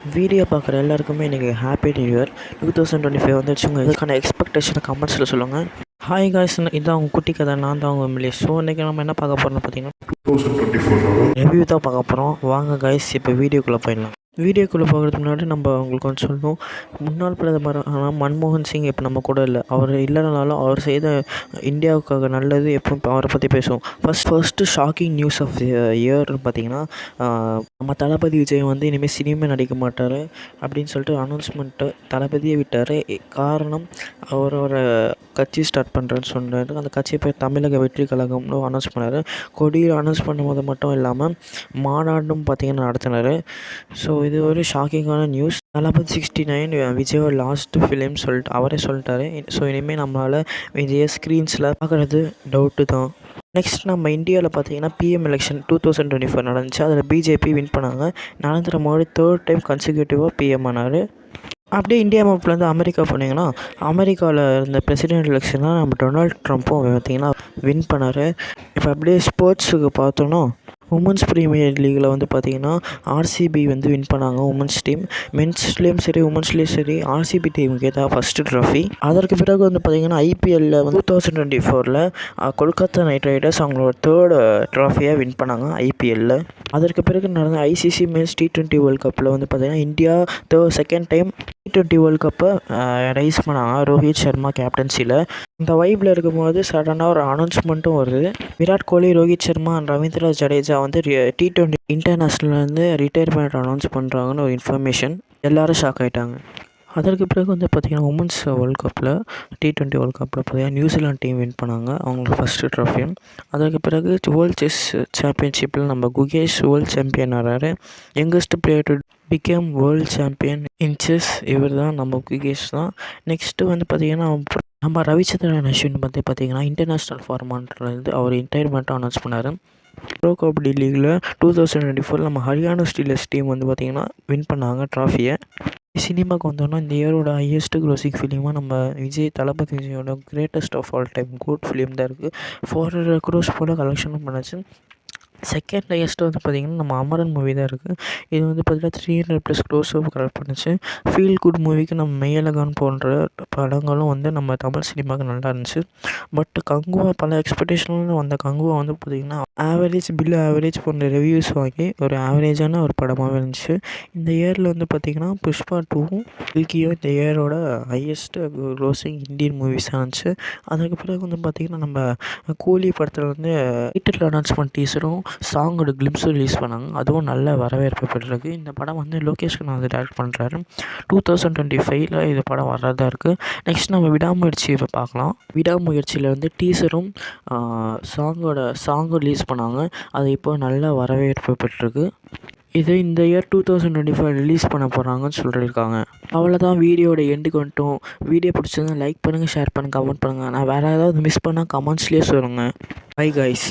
Video பார்க்குற எல்லாருக்குமே இன்றைக்கி happy new year two thousand twenty five வந்துச்சுங்க. இதுக்கான எக்ஸ்பெக்டேஷனை கமெண்ட்ஸில் சொல்லுங்கள் ஹாய் காய்ஸ் இதான் உங்கள் குட்டி கதை. நான் தான் உங்கள் எம்எல்ஏ ஸோ இன்றைக்கி நம்ம என்ன பார்க்க போகிறோம்னு பார்த்தீங்கன்னா ரிவ்யூ தான் பார்க்க போகிறோம் வாங்க காய்ஸ் இப்போ வீடியோக்குள்ளே போயிடலாம். வீடியோக்குள்ளே போகிறதுக்கு முன்னாடி நம்ம உங்களுக்கு கொஞ்சம் சொல்லணும். முன்னாள் பிரதமர் ஆனால் மன்மோகன் சிங் இப்போ நம்ம கூட இல்லை. அவர் இல்லைனாலும் அவர் செய்த இந்தியாவுக்காக நல்லது எப்போ அவரை பற்றி பேசுவோம். First first shocking news of இயர்னு பார்த்தீங்கன்னா நம்ம தளபதி விஜய் வந்து இனிமேல் சினிமா நடிக்க மாட்டார் அப்படின்னு சொல்லிட்டு அனௌன்ஸ்மெண்ட்டு தளபதியை விட்டார். காரணம் அவரோட கட்சி ஸ்டார்ட் பண்ணுறேன்னு சொன்னார். அந்த கட்சியை பேர் தமிழக வெற்றி கழகம்னு அனௌன்ஸ் பண்ணார். கொடியில் அனௌன்ஸ் பண்ணும்போது மட்டும் இல்லாமல் மாநாடும் பார்த்திங்கன்னா நடத்தினார். ஸோ இது ஒரு ஷாக்கிங்கான நியூஸ் தளபதி சிக்ஸ்டி நைன் விஜயோட லாஸ்ட் ஃபிலிம் சொல்லிட்டு அவரே சொல்லிட்டாரு. ஸோ இனிமேல் நம்மளால் விஜய ஸ்க்ரீன்ஸில் பார்க்குறது டவுட்டு தான். நெக்ஸ்ட் நம்ம இந்தியாவில் பார்த்தீங்கன்னா PM election two thousand twenty four நடந்துச்சு. அதில் பிஜேபி வின் பண்ணாங்க. நரேந்திர மோடி தேர்ட் டைம் கன்சிக்யூட்டிவாக பிஎம் ஆனார். அப்படியே இந்தியா மேப்லேருந்து அமெரிக்கா போனீங்கன்னா அமெரிக்காவில் இருந்த பிரசிடென்ட் எலெக்ஷனில் நம்ம டொனால்ட் ட்ரம்ப்பும் பார்த்தீங்கன்னா வின் பண்ணார். இப்போ அப்படியே ஸ்போர்ட்ஸுக்கு பார்த்தோன்னா உமன்ஸ் ப்ரீமியர் லீகில் வந்து பார்த்தீங்கன்னா ஆர்சிபி வந்து வின் பண்ணாங்க உமன்ஸ் டீம் மென்ஸ்லேயும் சரி உமன்ஸ்லேயும் சரி ஆர்சிபி டீமுக்கு தான் ஃபஸ்ட்டு ட்ராஃபி அதற்கு பிறகு வந்து பார்த்தீங்கன்னா ஐபிஎல்லில் வந்து டூ தௌசண்ட் டுவெண்ட்டி ஃபோரில் கொல்கத்தா நைட் ரைடர்ஸ் அவங்களோட தேர்டு ட்ராஃபியாக வின் பண்ணாங்க ஐபிஎல்லில் அதற்கு பிறகு நடந்த ICC men's T twenty world கப்பில் வந்து பார்த்தீங்கன்னா India third second time T twenty world கப்பை ரைஸ் பண்ணாங்க. ரோஹித் சர்மா கேப்டன்சியில் இந்த வைப்பில் இருக்கும்போது சடனாக ஒரு அனௌன்ஸ்மெண்ட்டும் வருது. விராட் கோலி ரோஹித் சர்மா அண்ட் ரவீந்திரா ஜடேஜா வந்து டி டுவெண்ட்டி இன்டர்நேஷ்னல்லேருந்து ரிட்டையர்மெண்ட் அனௌன்ஸ் பண்ணுறாங்கன்னு ஒரு இன்ஃபர்மேஷன் எல்லாரும் ஷாக் ஆகிட்டாங்க அதற்கு பிறகு வந்து பார்த்திங்கன்னா உமன்ஸ் வேர்ல்ட் கப்பில் டி ட்வெண்ட்டி வேர்ல்ட் கப்பில் பார்த்தீங்கன்னா நியூசிலாந்து டீம் வின் பண்ணாங்க. அவங்களோட ஃபஸ்ட்டு ட்ராஃபியும் அதற்கு பிறகு வேர்ல்ட் செஸ் சாம்பியன்ஷிப்பில் நம்ம Gukesh world champion ஆறாரு. Youngest player to become world champion in chess இவர் தான் நம்ம குகேஷ் தான். நெக்ஸ்ட்டு வந்து பார்த்திங்கன்னா நம்ம ரவிச்சந்திரன் அஸ்வின் பற்றி பார்த்தீங்கன்னா இன்டர்நேஷ்னல் ஃபார்மான்றது அவர் ரிட்டையர்மெண்ட்டாக அனௌன்ஸ் பண்ணார். ப்ரோ கபடி லீகில் டூ தௌசண்ட் டுவெண்ட்டி ஃபோர் நம்ம ஹரியானா ஸ்டீலர்ஸ் டீம் வந்து பார்த்திங்கன்னா வின் பண்ணாங்க ட்ராஃபியை சினிமாவுக்கு வந்தோன்னா இந்த இயரோட ஹையஸ்ட் க்ரோசிங் ஃபிலிமாக நம்ம விஜய் தளபதி விஜயோட greatest of all time good film தான் இருக்குது ஃபோர் ஹண்ட்ரட் க்ரோஸ் போல் கலெக்ஷனும் பண்ணுச்சு. செகண்ட் ஹையஸ்ட்டு வந்து பார்த்திங்கன்னா நம்ம அமரன் மூவி தான் இருக்குது இது வந்து பார்த்திங்கன்னா three hundred plus gross collect பண்ணுச்சு. ஃபீல் குட் மூவிக்கு நம்ம மெய்யழகன் போன்ற படங்களும் வந்து நம்ம தமிழ் சினிமாவுக்கு நல்லா இருந்துச்சு. பட் கங்குவா பல எக்ஸ்பெக்டேஷனில் வந்த கங்குவா வந்து பார்த்திங்கன்னா ஆவரேஜ் பில் ஆவரேஜ் போன்ற ரிவ்யூஸ் வாங்கி ஒரு ஆவரேஜான ஒரு படமாகவே இருந்துச்சு. இந்த இயரில் வந்து பார்த்திங்கன்னா புஷ்பா டூவும் வில்கியும் இந்த இயரோட ஹையஸ்ட்டு க்ரோசிங் இந்தியன் மூவிஸாக இருந்துச்சு. அதுக்கு பிறகு வந்து பார்த்திங்கன்னா நம்ம கூலி படத்தில் வந்து டைட்டில் அனௌன்ஸ்மெண்ட் டீசரும் சாங்கோட கிளிம்ஸும் ரிலீஸ் பண்ணாங்க. அதுவும் நல்ல வரவேற்பு பெற்றிருக்கு. இந்த படம் வந்து லோகேஷ் கண்ணா டேரக்ட் பண்ணுறாரு டூ தௌசண்ட் டுவெண்ட்டி ஃபைவ்ல இந்த படம் வர்றதா இருக்குது நெக்ஸ்ட் நம்ம விடாமுயற்சியை இப்போ பார்க்கலாம் விடாமுயற்சியில் வந்து டீசரும் சாங்கோட சாங்கும் ரிலீஸ் பண்ணாங்க. அது இப்போ நல்ல வரவேற்பு பெற்றிருக்கு. இது இந்த year two thousand twenty five release பண்ண போகிறாங்கன்னு சொல்லியிருக்காங்க. அவ்வளோதான் வீடியோட எண்டுக்கு வந்துட்டோம். வீடியோ பிடிச்சதுன்னா லைக் பண்ணுங்கள் ஷேர் பண்ணுங்கள் கமெண்ட் பண்ணுங்கள் நான் வேறு ஏதாவது மிஸ் பண்ணால் கமெண்ட்ஸ்லேயே சொல்லுங்கள் பை கைஸ்